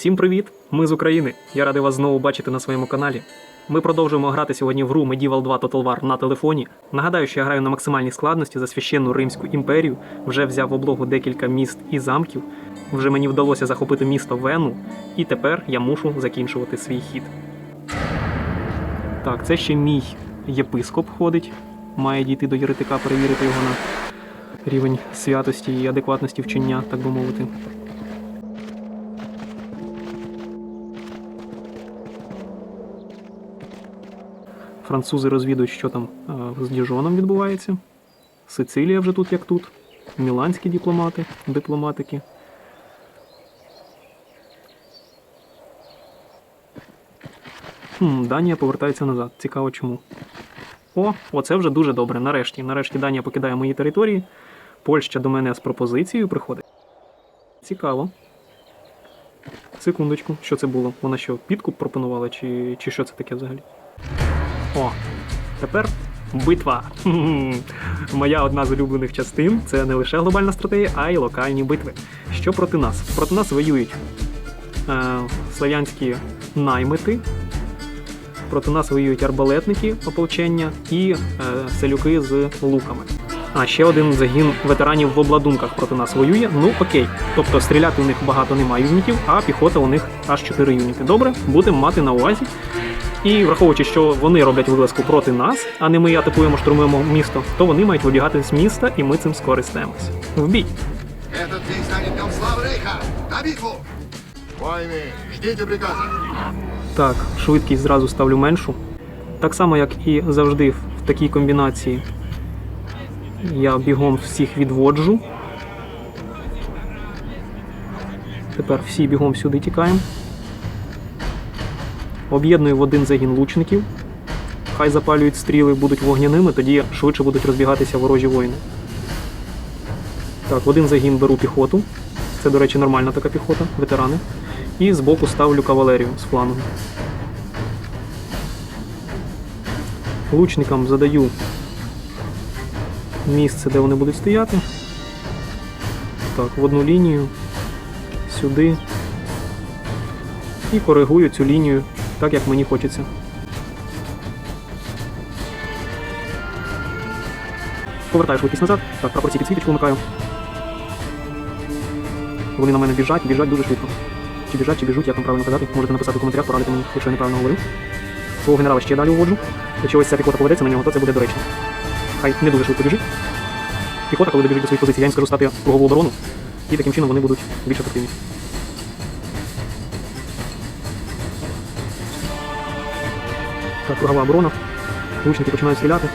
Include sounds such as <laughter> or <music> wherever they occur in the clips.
Всім привіт! Ми з України. Я радий вас знову бачити на своєму каналі. Ми продовжуємо грати сьогодні в гру Medieval 2 Total War на телефоні. Нагадаю, що я граю на максимальній складності за священну Римську імперію, вже взяв в облогу декілька міст і замків. Вже мені вдалося захопити місто Вену, і тепер я мушу закінчувати свій хід. Так, це ще мій єпископ ходить. Має дійти до єретика, перевірити його на рівень святості і адекватності вчення, так би мовити. Французи розвідують, що там е, з Діжоном відбувається. Сицилія вже тут як тут. Міланські дипломати, дипломатики. Хм, Данія повертається назад. Цікаво чому. О, оце вже дуже добре. Нарешті. Нарешті Данія покидає мої території. Польща до мене з пропозицією приходить. Цікаво. Секундочку, що це було? Вона що, підкуп пропонувала, чи, чи що це таке взагалі? О, тепер битва. <laughs> Моя одна з улюблених частин це не лише глобальна стратегія, а й локальні битви. Що проти нас? Проти нас воюють е, слав'янські наймити, проти нас воюють арбалетники ополчення і е, селюки з луками. А ще один загін ветеранів в обладунках проти нас воює. Ну окей. Тобто стріляти у них багато немає юнітів, а піхота у них аж 4 юніти. Добре, будемо мати на увазі. І враховуючи, що вони роблять вилазку проти нас, а не ми атакуємо, штурмуємо місто, то вони мають вибігати з міста, і ми цим скористаємось. В бій! Этот день станет днем славы Рейха! На битву! Воины, ждите приказа! Так, швидкість зразу ставлю меншу. Так само, як і завжди в такій комбінації. Я бігом всіх відводжу. Тепер всі бігом сюди тікаємо. Об'єдную в один загін лучників. Хай запалюють стріли, будуть вогняними, тоді швидше будуть розбігатися ворожі воїни. Так, в один загін беру піхоту. Це, до речі, нормальна така піхота, ветерани. І збоку ставлю кавалерію з флангу. Лучникам задаю місце, де вони будуть стояти. Так, в одну лінію, сюди. І коригую цю лінію так, як мені хочеться. Повертаю швидкість назад. Так, прапорці підсвіточку вмикаю. Вони на мене біжать, біжать дуже швидко. Чи біжать, чи біжуть, як вам правильно казати. Можете написати в коментарях, порадити мені, якщо я неправильно говорю. Свого генерала ще далі уводжу. Якщо ось ця піхота поведеться на нього, то це буде доречно. Хай не дуже швидко біжить. Піхота, коли добіжить до своїх позицій, я їм скажу стати кругову оборону. І таким чином вони будуть більш ефективні. Так, кругова оборона. Лучники починають стріляти.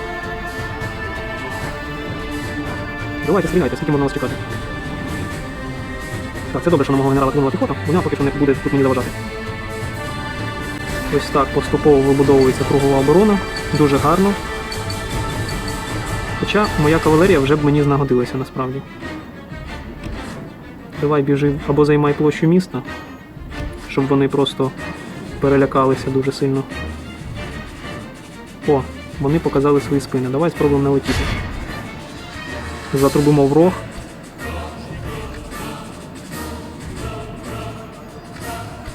Давайте стріляйте, скільки можна вас чекати. Так, це добре, що на мого генерала кинула піхота, вона поки що не буде тут мені заважати. Ось так поступово вибудовується кругова оборона. Дуже гарно. Хоча моя кавалерія вже б мені знагодилася насправді. Давай біжи або займай площу міста, щоб вони просто перелякалися дуже сильно. О, вони показали свої спини. Давай спробуємо налетіти. Затрубимо в рог.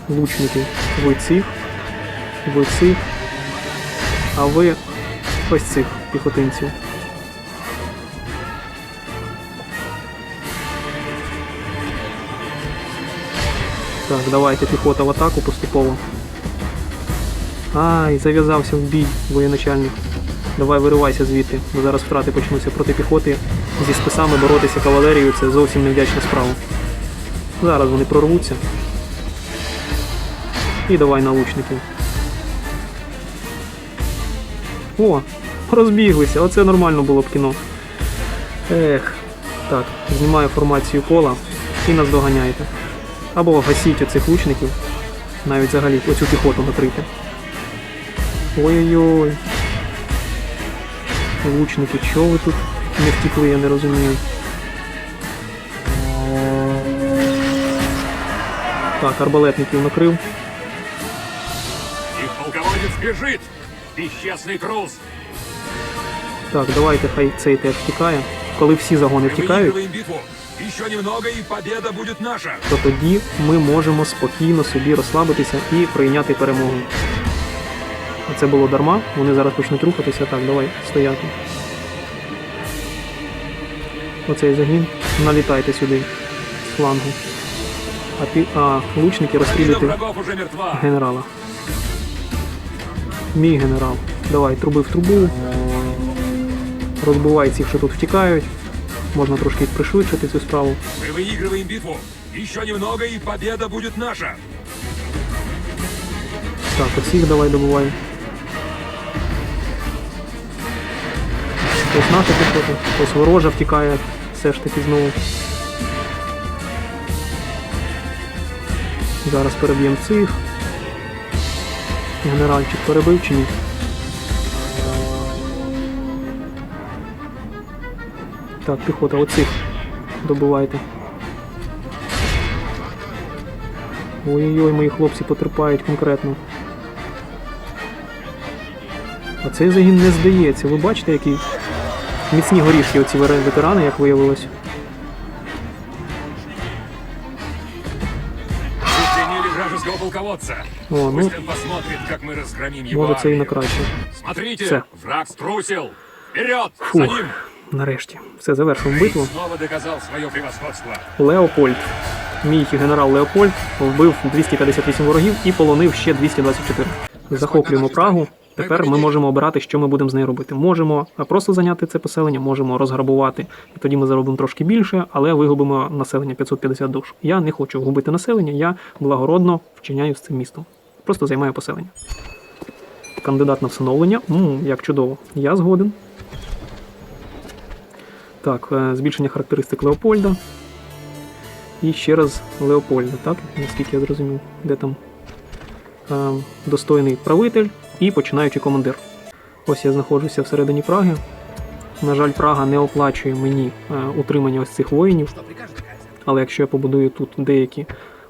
Лучники, ви цих, ви цих, а ви ось цих піхотинців. Так, давайте піхота в атаку поступово. Ай, зав'язався в бій, воєначальник. Давай виривайся звідти, бо зараз втрати почнуться проти піхоти. Зі списами боротися кавалерією це зовсім невдячна справа. Зараз вони прорвуться. І давай на лучників. О, розбіглися, оце нормально було б кіно. Ех. Так, знімаю формацію кола і нас доганяєте. Або гасіть оцих лучників. Навіть взагалі оцю піхоту накрити. Ой-ой-ой. Лучники, чого ви тут не втекли, я не розумію. Так, арбалетників накрив. Их полководец бежит! Бесчестный трус! Так, давайте хай цей теж втікає. Коли всі загони Мы втікають, выигрываем битву! Еще немного, и победа будет наша. то тоді ми можемо спокійно собі розслабитися і прийняти перемогу. А це було дарма, вони зараз почнуть рухатися. Так, давай стояти. Оцей загін. Налітайте сюди з флангу. А, пі... а лучники Половина розстрілюйте врагов уже мертва. генерала. Мій генерал. Давай, труби в трубу. Розбивай цих, що тут втікають. Можна трошки пришвидшити цю справу. Мы выигрываем битву. Еще немного, и победа будет наша. Так, оцих давай добувай. Ось наша піхота, ось ворожа втікає все ж таки знову. Зараз переб'ємо цих. Генеральчик перебив чи ні? Так, піхота, оцих добивайте. Ой-ой-ой, мої хлопці потерпають конкретно. А цей загін не здається. Ви бачите, які міцні горішки оці ветерани, як виявилось. Вражеского полководца. О, ну, Пусть он посмотрит, как мы разгромим его може це і на краще. Смотрите, Все. враг струсил. Вперед, за ним. нарешті. Все, завершуємо битву. Леопольд. Мій генерал Леопольд вбив 258 ворогів і полонив ще 224. Захоплюємо Прагу. Тепер ми можемо обирати, що ми будемо з нею робити. Можемо просто зайняти це поселення, можемо розграбувати, і тоді ми заробимо трошки більше, але вигубимо населення 550 душ. Я не хочу губити населення, я благородно вчиняю з цим містом. Просто займаю поселення. Кандидат на всиновлення. м як чудово. Я згоден. Так, е, збільшення характеристик Леопольда. І ще раз Леопольда, так? Наскільки я зрозумів, де там е, достойний правитель і починаючий командир. Ось я знаходжуся всередині Праги. На жаль, Прага не оплачує мені е, утримання ось цих воїнів. Але якщо я побудую тут деякі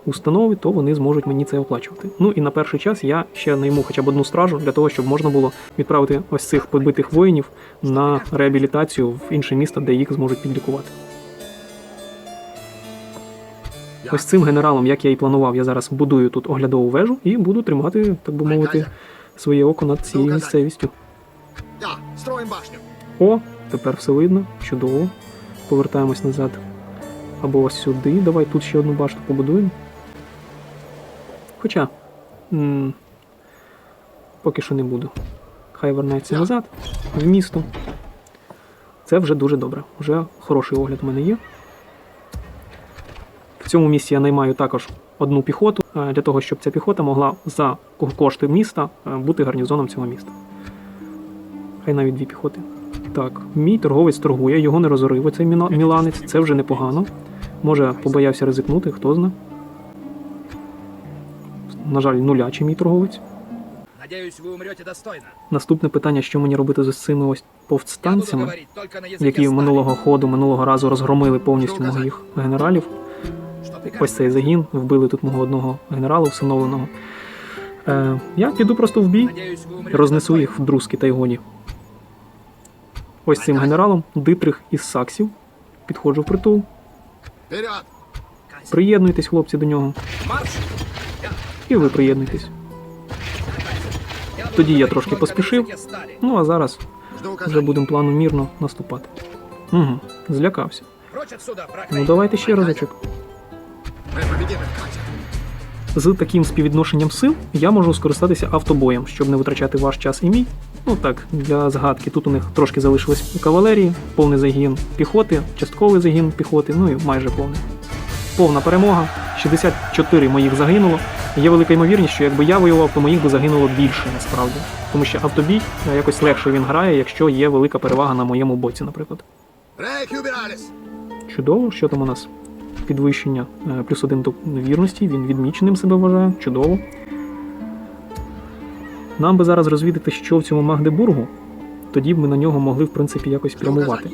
установи, то вони зможуть мені це оплачувати. Ну і на перший час я ще найму хоча б одну стражу для того, щоб можна було відправити ось цих побитих воїнів на реабілітацію в інше місто, де їх зможуть підлікувати. Ось цим генералом, як я і планував, я зараз будую тут оглядову вежу і буду тримати, так би мовити, своє око над цією місцевістю. О, тепер все видно. Чудово. Повертаємось назад. Або ось сюди. Давай тут ще одну башту побудуємо. Хоча. м, поки що не буду. Хай вернеться назад, в місто. Це вже дуже добре. Вже хороший огляд у мене є. В цьому місці я наймаю також одну піхоту е, для того, щоб ця піхота могла за кошти міста е, бути гарнізоном цього міста. Хай навіть дві піхоти. Так, мій торговець торгує, його не розорив оцей міна- міланець, це вже непогано. Може, побоявся ризикнути, хто зна. На жаль, нулячий мій торговець. Надеюсь, вы умрете достойно. Наступне питання, що мені робити з цими ось повстанцями, які минулого ходу, минулого разу розгромили повністю моїх генералів. Ось цей загін, вбили тут мого одного генерала всиновленого. Е, я піду просто в бій, рознесу їх в друзки та й гоні. Ось цим генералом Дитрих із Саксів. Підходжу в притул. Приєднуйтесь, хлопці, до нього. І ви приєднуйтесь. Тоді я трошки поспішив. Ну а зараз вже будемо планомірно наступати. Угу, злякався. Ну давайте ще разочок. З таким співвідношенням сил я можу скористатися автобоєм, щоб не витрачати ваш час і мій. Ну так, для згадки. Тут у них трошки залишилось кавалерії, повний загін піхоти, частковий загін піхоти, ну і майже повний. Повна перемога. 64 моїх загинуло. Є велика ймовірність, що якби я воював, то моїх би загинуло більше насправді. Тому що автобій е, якось легше він грає, якщо є велика перевага на моєму боці, наприклад. Чудово, що там у нас? Підвищення е, плюс один до вірності, він відміченим себе вважає. Чудово. Нам би зараз розвідати, що в цьому Магдебургу, тоді б ми на нього могли, в принципі, якось прямувати.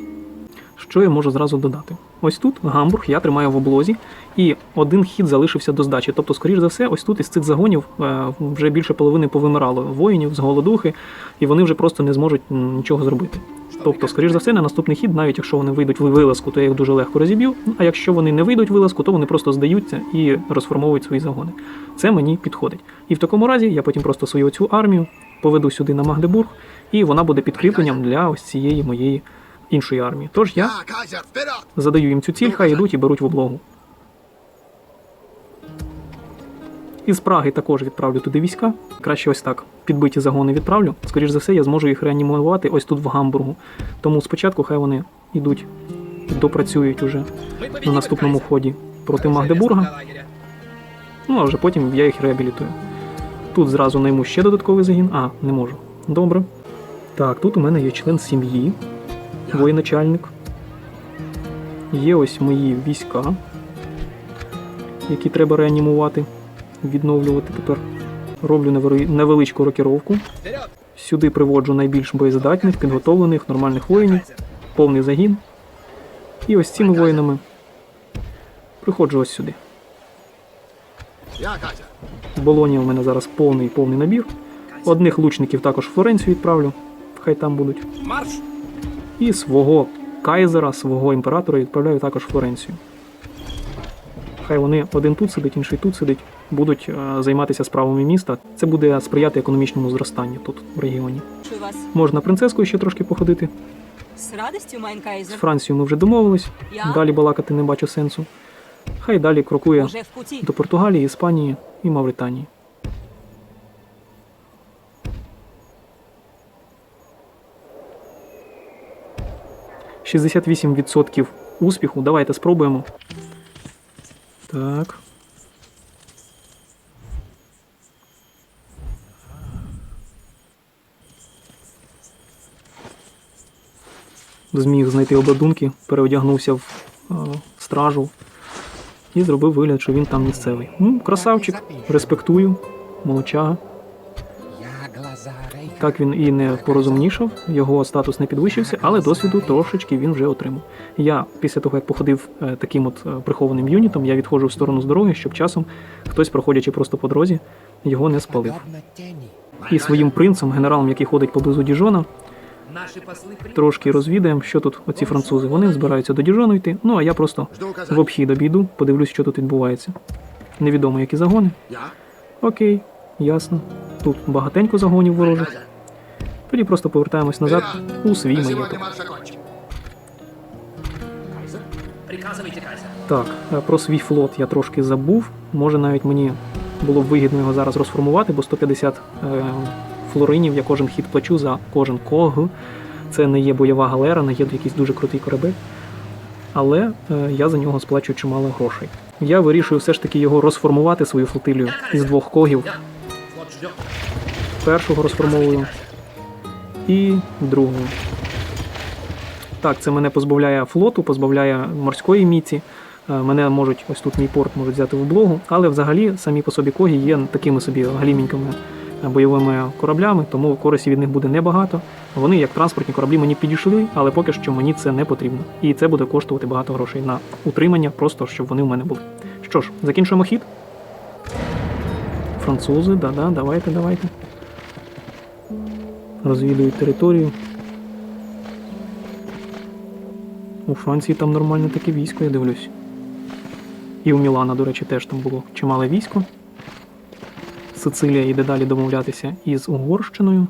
Що я можу зразу додати? Ось тут Гамбург я тримаю в облозі, і один хід залишився до здачі. Тобто, скоріш за все, ось тут із цих загонів е, вже більше половини повимирало воїнів з голодухи, і вони вже просто не зможуть нічого зробити. Тобто, скоріш за все, на наступний хід, навіть якщо вони вийдуть в вилазку, то я їх дуже легко розіб'ю. А якщо вони не вийдуть в вилазку, то вони просто здаються і розформовують свої загони. Це мені підходить. І в такому разі я потім просто свою цю армію поведу сюди на Магдебург, і вона буде підкріпленням для ось цієї моєї іншої армії. Тож я задаю їм цю ціль, хай йдуть і беруть в облогу. Із Праги також відправлю туди війська. Краще ось так. Підбиті загони відправлю. Скоріш за все, я зможу їх реанімувати ось тут в Гамбургу. Тому спочатку хай вони йдуть, допрацюють уже на наступному ході проти Магдебурга. Ну а вже потім я їх реабілітую. Тут зразу найму ще додатковий загін. А, не можу. Добре. Так, тут у мене є член сім'ї, воєначальник. Є ось мої війська, які треба реанімувати, відновлювати тепер. Роблю невеличку рокіровку. Сюди приводжу найбільш боєздатних, підготовлених, нормальних воїнів, повний загін. І ось цими воїнами приходжу ось сюди. В у мене зараз повний повний набір. Одних лучників також в Флоренцію відправлю, хай там будуть. І свого кайзера, свого імператора відправляю також в Флоренцію. Хай вони один тут сидить, інший тут сидить, будуть е, займатися справами міста. Це буде сприяти економічному зростанню тут, в регіоні. Вас. Можна принцескою ще трошки походити. С радостью, Майн З Францією ми вже домовились. Я Далі балакати не бачу сенсу. Хай далі крокує до Португалії, Іспанії і Мавританії. «68% успіху. Давайте спробуємо. Так. Зміг знайти обладунки, переодягнувся в е, стражу і зробив вигляд, що він там місцевий. Ну, красавчик, респектую, Рейха. Так він і не порозумнішав, його статус не підвищився, але досвіду трошечки він вже отримав. Я після того, як походив е, таким от е, прихованим юнітом, я відходжу в сторону з дороги, щоб часом хтось, проходячи просто по дорозі, його не спалив. І своїм принцем, генералом, який ходить поблизу Діжона. Трошки розвідаємо, що тут оці французи. Вони збираються до Діжону йти. Ну а я просто в обхід обійду, подивлюсь, що тут відбувається. Невідомо, які загони. Окей, ясно. Тут багатенько загонів ворожих. Тоді просто повертаємось назад у свій маєток. Так, е, про свій флот я трошки забув. Може навіть мені було б вигідно його зараз розформувати, бо 150 е, флоринів я кожен хід плачу за кожен ког. Це не є бойова галера, не є якийсь дуже крутий корабель. Але е, я за нього сплачую чимало грошей. Я вирішую все ж таки його розформувати свою флотилію із двох когів. Першого розформовую і другого. Так, це мене позбавляє флоту, позбавляє морської міці. Е, Мене можуть, ось тут мій порт можуть взяти в облогу, але взагалі самі по собі когі є такими собі галімінькими е, бойовими кораблями, тому користі від них буде небагато. Вони, як транспортні кораблі, мені підійшли, але поки що мені це не потрібно. І це буде коштувати багато грошей на утримання, просто щоб вони в мене були. Що ж, закінчуємо хід. Французи, да-да, давайте, давайте. Розвідують територію. У Франції там нормальне таке військо, я дивлюсь. І у Мілана, до речі, теж там було чимале військо. Сицилія йде далі домовлятися із Угорщиною.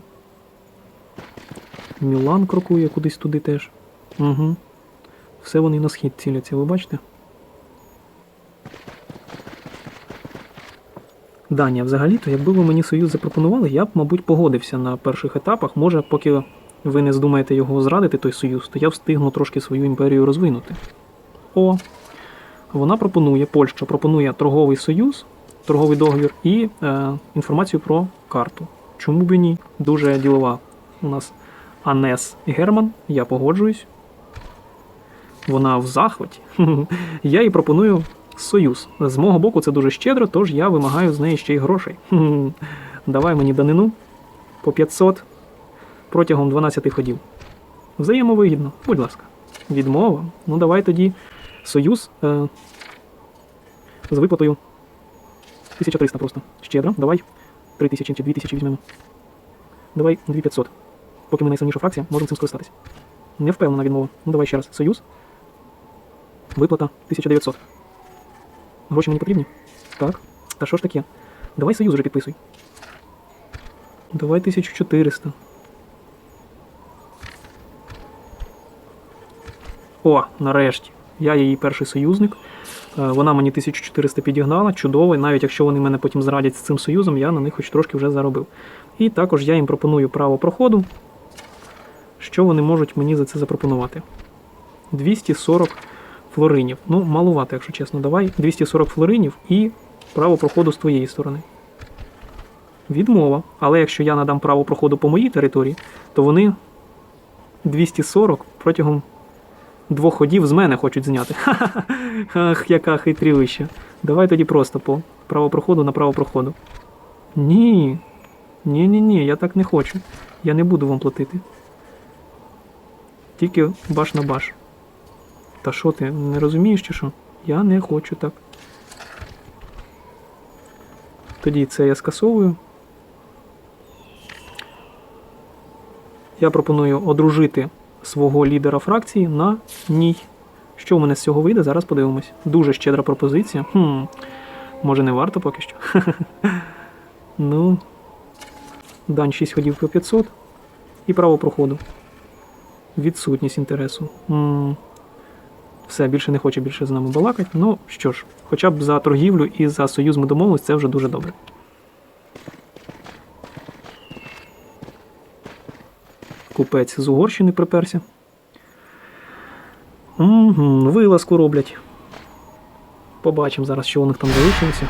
Мілан крокує кудись туди теж. Угу. Все вони на схід ціляться, ви бачите? Данія, взагалі-то, якби ви мені союз запропонували, я б, мабуть, погодився на перших етапах. Може, поки ви не здумаєте його зрадити, той союз, то я встигну трошки свою імперію розвинути. О, вона пропонує, Польща пропонує торговий союз, торговий договір і е, інформацію про карту. Чому б і ні? Дуже ділова у нас Анес Герман, я погоджуюсь. Вона в захваті. <laughs> Я їй пропоную союз. З мого боку, це дуже щедро, тож я вимагаю з неї ще й грошей. <laughs> Давай мені данину по 500 протягом 12 ходів. Взаємовигідно, будь ласка. Відмова. Ну давай тоді союз е, з виплатою 1300 просто. Щедро. Давай 3000 чи 2000 візьмемо. Давай 2500. Поки ми найсильніша фракція, можемо цим скористатися. Не впевнена відмова. Ну давай ще раз. Союз. Виплата 1900. Гроші мені потрібні? Так. Та що ж таке? Давай союз вже підписуй. Давай 1400. О, нарешті. Я її перший союзник. Е, Вона мені 1400 підігнала, чудово, навіть якщо вони мене потім зрадять з цим союзом, я на них хоч трошки вже заробив. І також я їм пропоную право проходу. Що вони можуть мені за це запропонувати? 240 флоринів. Ну, малувато, якщо чесно. Давай 240 флоринів і право проходу з твоєї сторони. Відмова. Але якщо я надам право проходу по моїй території, то вони 240 протягом двох ходів з мене хочуть зняти. <laughs> Ах, яка хитрівища. Давай тоді просто по право проходу на право проходу. Ні. Ні, ні, ні, я так не хочу. Я не буду вам платити. Тільки баш на баш. Та що ти, не розумієш чи що? Я не хочу так. Тоді це я скасовую. Я пропоную одружити свого лідера фракції на ній. Що в мене з цього вийде, зараз подивимось. Дуже щедра пропозиція. Хм, може не варто поки що. <laughs> ну, дань 6 ходів по 500 і право проходу. Відсутність інтересу. Все, більше не хоче більше з нами балакати. Ну що ж, хоча б за торгівлю і за союз ми домовились, це вже дуже добре. Купець з Угорщини приперся. Угу, вилазку роблять. Побачимо зараз, що у них там залишилося.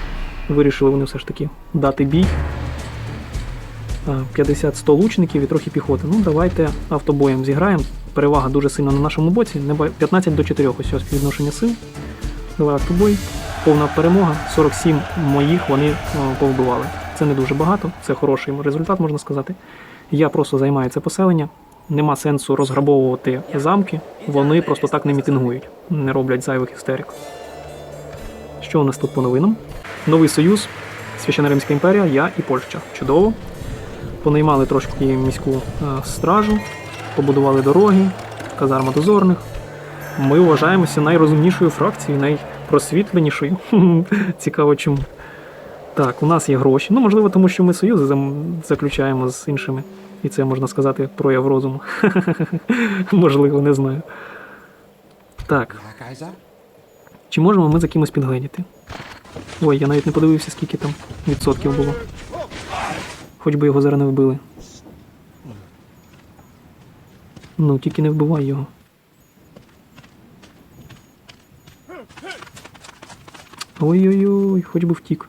Вирішили вони все ж таки дати бій. 50-100 лучників і трохи піхоти. Ну, давайте автобоєм зіграємо. Перевага дуже сильно на нашому боці. 15 до 4 ось ось співвідношення сил. Давай автобой. Повна перемога. 47 моїх вони повбивали. Це не дуже багато, це хороший результат, можна сказати. Я просто займаю це поселення. Нема сенсу розграбовувати замки. Вони просто так не мітингують, не роблять зайвих істерик. Що у нас тут по новинам? Новий союз, Священна Римська імперія, я і Польща. Чудово. Понаймали трошки міську е, стражу, побудували дороги, казарма дозорних. Ми вважаємося найрозумнішою фракцією, найпросвітленішою. <laughs> Цікаво чому. Так, у нас є гроші. Ну, можливо, тому що ми союзи заключаємо з іншими. І це можна сказати прояв розуму. <laughs> можливо, не знаю. Так, чи можемо ми за кимось підгледіти? Ой, я навіть не подивився, скільки там відсотків було. Хоч би його зараз не вбили. Ну, тільки не вбивай його. Ой-ой-ой, хоч би втік.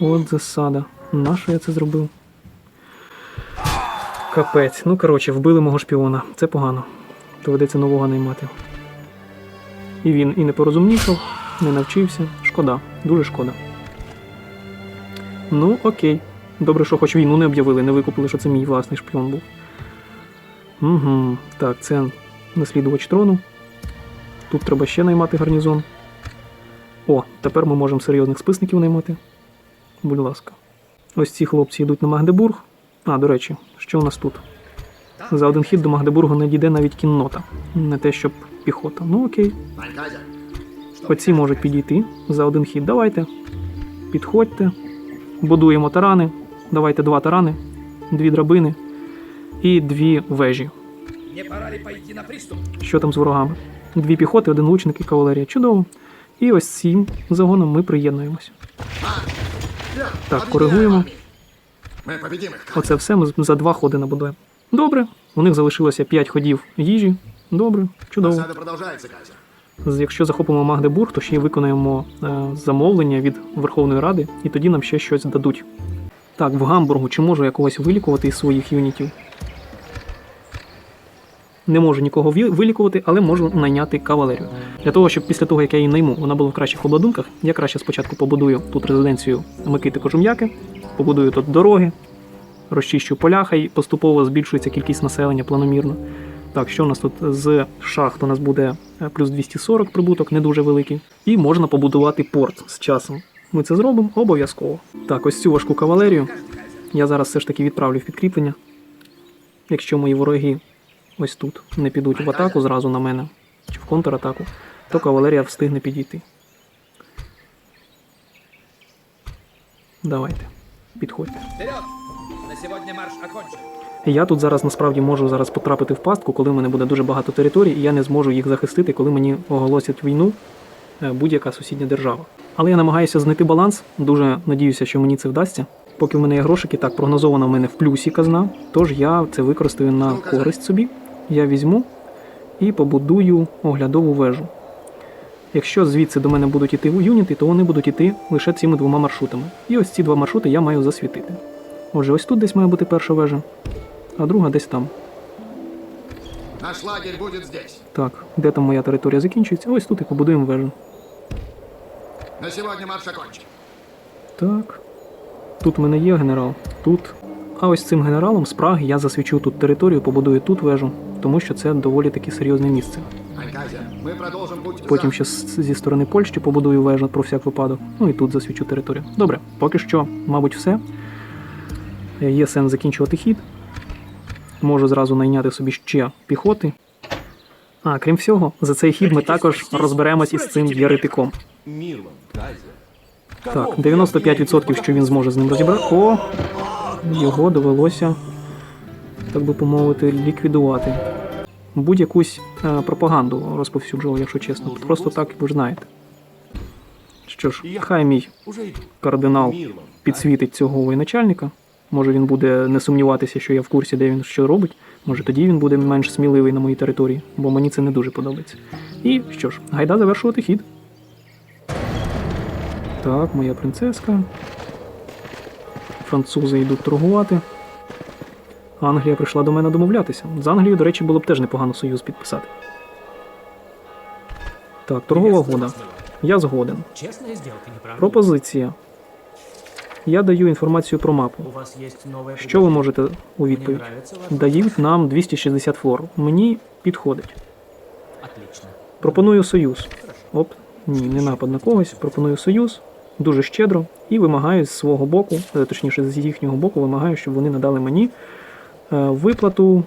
От засада. Нащо я це зробив? Капець. Ну, коротше, вбили мого шпіона. Це погано. Доведеться нового наймати. І він і не порозумнішав, не навчився. Шкода, дуже шкода. Ну, окей. Добре, що хоч війну не об'явили, не викупили, що це мій власний шпіон був. Угу. Так, це наслідувач трону. Тут треба ще наймати гарнізон. О, тепер ми можемо серйозних списників наймати. Будь ласка. Ось ці хлопці йдуть на Магдебург. А, до речі, що у нас тут? За один хід до Магдебургу не дійде навіть кіннота. Не те, щоб піхота. Ну окей. Оці можуть підійти за один хід. Давайте. Підходьте. Будуємо тарани. Давайте два тарани, дві драбини і дві вежі. Що там з ворогами? Дві піхоти, один лучник і кавалерія. Чудово. І ось цим загоном ми приєднуємося. Так, коригуємо. Оце все ми за два ходи набудуємо. Добре. У них залишилося 5 ходів їжі. Добре, чудово. Якщо захопимо Магдебург, то ще й виконаємо е, замовлення від Верховної Ради, і тоді нам ще щось дадуть. Так, в Гамбургу чи можу я когось вилікувати із своїх юнітів? Не можу нікого вилікувати, але можу найняти кавалерію. Для того, щоб після того, як я її найму, вона була в кращих обладунках, я краще спочатку побудую тут резиденцію Микити Кожум'яки, побудую тут дороги, розчищу поля, хай поступово збільшується кількість населення планомірно. Так, що у нас тут з шахт? У нас буде е, плюс 240 прибуток, не дуже великий. І можна побудувати порт з часом. Ми це зробимо обов'язково. Так, ось цю важку кавалерію я зараз все ж таки відправлю в підкріплення. Якщо мої вороги ось тут не підуть в атаку зразу на мене, чи в контратаку, то кавалерія встигне підійти. Давайте, підходьте. На сегодня марш. Я тут зараз насправді можу зараз потрапити в пастку, коли в мене буде дуже багато територій, і я не зможу їх захистити, коли мені оголосять війну е, будь-яка сусідня держава. Але я намагаюся знайти баланс. Дуже надіюся, що мені це вдасться. Поки в мене є грошики, так прогнозовано в мене в плюсі казна, тож я це використаю на користь собі. Я візьму і побудую оглядову вежу. Якщо звідси до мене будуть іти юніти, то вони будуть іти лише цими двома маршрутами. І ось ці два маршрути я маю засвітити. Отже, ось тут десь має бути перша вежа, а друга десь там. Наш лагерь будет здесь. Так, де там моя територія закінчується? Ось тут і побудуємо вежу. На сегодня марш окончен. Так. Тут в мене є генерал. Тут. А ось цим генералом з Праги я засвічу тут територію, побудую тут вежу, тому що це доволі таки серйозне місце. Потім ще зі сторони Польщі побудую вежу про всяк випадок. Ну і тут засвічу територію. Добре, поки що, мабуть, все. Е, Є сенс закінчувати хід. Можу зразу найняти собі ще піхоти. А, крім всього, за цей хід ми також розберемось із цим єретиком. Так, 95% що він зможе з ним розібрати. О! Його довелося, так би помовити, ліквідувати. Будь-якусь е, пропаганду розповсюджував, якщо чесно. Просто так ви ж знаєте. Що ж, хай мій кардинал підсвітить цього воєначальника. Може він буде не сумніватися, що я в курсі, де він що робить. Може тоді він буде менш сміливий на моїй території, бо мені це не дуже подобається. І що ж, гайда завершувати хід. Так, моя принцеска. Французи йдуть торгувати. Англія прийшла до мене домовлятися. З Англією, до речі, було б теж непогано союз підписати. Так, торгова угода. Я згоден. Пропозиція. Я даю інформацію про мапу. Що ви можете у відповідь? Дають нам 260 флор. Мені підходить. Пропоную союз. Оп, ні, не напад на когось. Пропоную союз дуже щедро і вимагаю з свого боку, е, точніше, з їхнього боку, вимагаю, щоб вони надали мені е, виплату.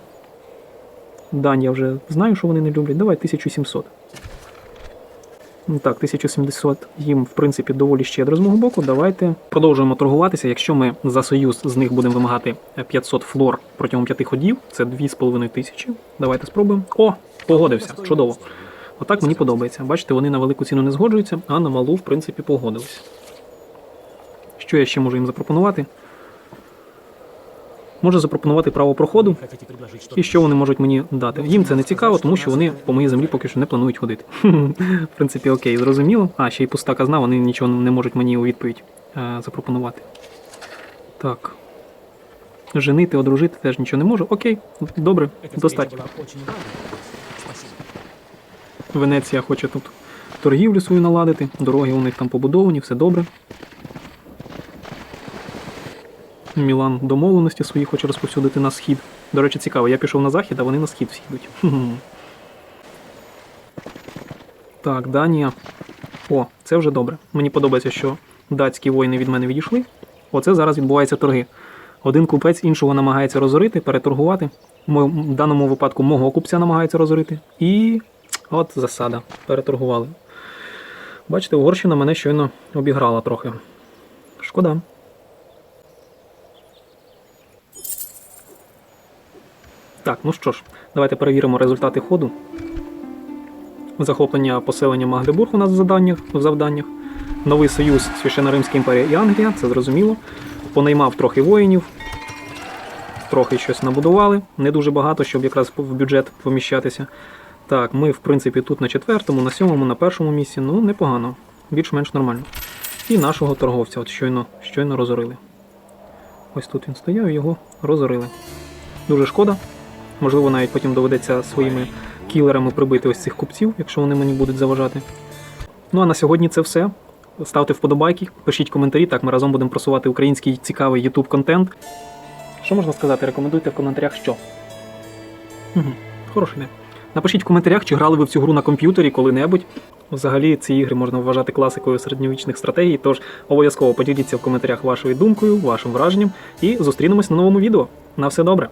Дань я вже знаю, що вони не люблять. Давай 1700. Ну Так, 1070 їм, в принципі, доволі щедро з мого боку. Давайте продовжуємо торгуватися. Якщо ми за союз з них будемо вимагати 500 флор протягом 5 ходів, це 2,5 тисячі. Давайте спробуємо. О, погодився. Чудово. Отак мені подобається. Бачите, вони на велику ціну не згоджуються, а на малу, в принципі, погодилися. Що я ще можу їм запропонувати? Можу запропонувати право проходу. І що вони можуть мені дати? Їм це не цікаво, тому що вони по моїй землі поки що не планують ходити. <laughs> В принципі, окей, зрозуміло. А, ще й пуста казна, вони нічого не можуть мені у відповідь е, запропонувати. Так. Женити, одружити теж нічого не можу. Окей, добре, достатньо. Венеція хоче тут торгівлю свою наладити, дороги у них там побудовані, все добре. Мілан домовленості свої хоче розповсюдити на схід. До речі, цікаво, я пішов на захід, а вони на схід всі йдуть. Так, Данія. О, це вже добре. Мені подобається, що датські воїни від мене відійшли. Оце зараз відбуваються торги. Один купець іншого намагається розорити, переторгувати. В даному випадку мого купця намагаються розорити. І От засада. Переторгували. Бачите, Угорщина мене щойно обіграла трохи. Шкода. Так, ну що ж, давайте перевіримо результати ходу. Захоплення поселення Магдебург у нас в завданнях. В завданнях. Новий союз Священна Римська імперія і Англія, це зрозуміло. Понаймав трохи воїнів, трохи щось набудували. Не дуже багато, щоб якраз в бюджет поміщатися. Так, ми, в принципі, тут на четвертому, на сьомому, на першому місці, ну, непогано, більш-менш нормально. І нашого торговця, от щойно, щойно розорили. Ось тут він стояв, його розорили. Дуже шкода. Можливо, навіть потім доведеться своїми кілерами прибити ось цих купців, якщо вони мені будуть заважати. Ну а на сьогодні це все. Ставте вподобайки, пишіть коментарі, так ми разом будемо просувати український цікавий YouTube контент. Що можна сказати? Рекомендуйте в коментарях що. Угу, хороша ідея. Напишіть в коментарях, чи грали ви в цю гру на комп'ютері коли-небудь. Взагалі, ці ігри можна вважати класикою середньовічних стратегій, тож обов'язково поділіться в коментарях вашою думкою, вашим враженням і зустрінемось на новому відео. На все добре!